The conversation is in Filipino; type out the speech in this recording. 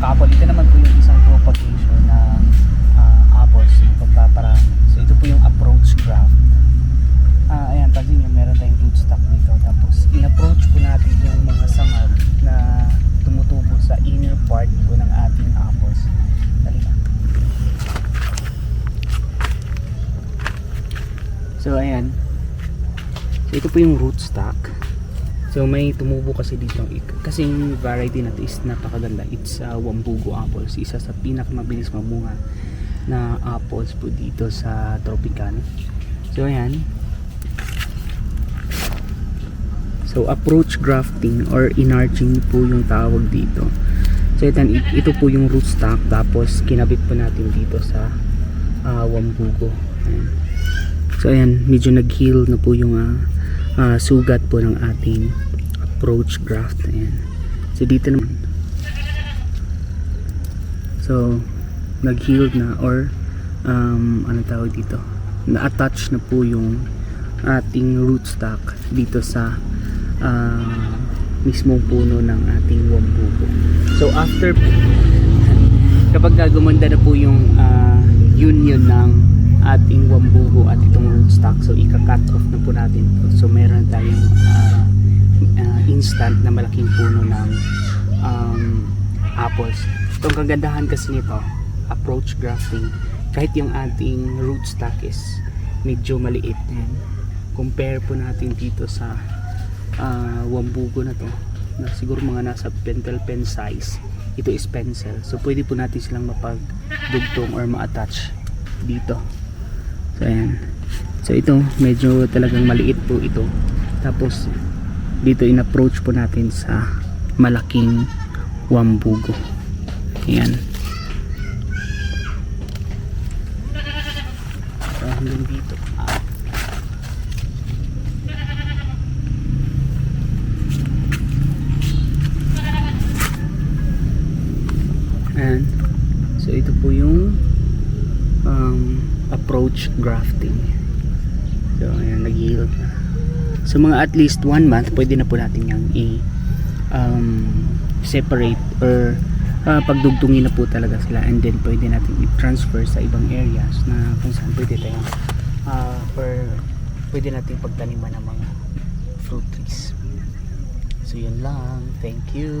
couple. Ito naman po yung isang propagation ng ah, apples, yung pagpaparami. So ito po yung approach graft. Ah, ayan, pansin nyo, meron tayong rootstock dito. Tapos in-approach po natin yung mga sangag na tumutubo sa inner part po ng ating apples. Dali ka. So ayan. So ito po yung rootstock. So may tumubo kasi dito. Kasi yung variety na to is napakaganda. It's uh, Wambugo apples. Isa sa pinakamabilis mamunga na apples po dito sa Tropicana. So ayan. So approach grafting or inarching po yung tawag dito. So ito, ito po yung rootstock tapos kinabit po natin dito sa uh, Wambugo. Ayan. So ayan, medyo nag-heal na po yung ah, ah, sugat po ng ating approach graft. Ayan. So dito naman. So nag-heal na or um, ano tawag dito? Na-attach na po yung ating rootstock dito sa ah, mismong puno ng ating wambugo. So after kapag gumanda na po yung ah, union ng ating wambugo at itong rootstock so ika-cut off na po natin. To. so meron tayong ah, ah, instant na malaking puno ng um, apples. Ang kagandahan kasi nito approach grafting kahit yung ating rootstock is medyo maliit yan compare po natin dito sa ah, wambugo na to na siguro mga nasa pentel pen size. Ito is pencil. So pwede po natin silang mapagdugtong or ma-attach dito so ayan. So ito medyo talagang maliit po ito. Tapos dito in-approach po natin sa malaking wambugo ayan. So hanggang dito. Ayan. So ito po yung um, approach grafting. So ayan, nag-yield na. So mga at least one month, pwede na po natin yung i um, separate or uh, pagdugtungin na po talaga sila and then pwede natin i-transfer sa ibang areas na kung saan pwede tayong uh, or pwede natin pagtaniman ng mga fruit trees. So yun lang. Thank you.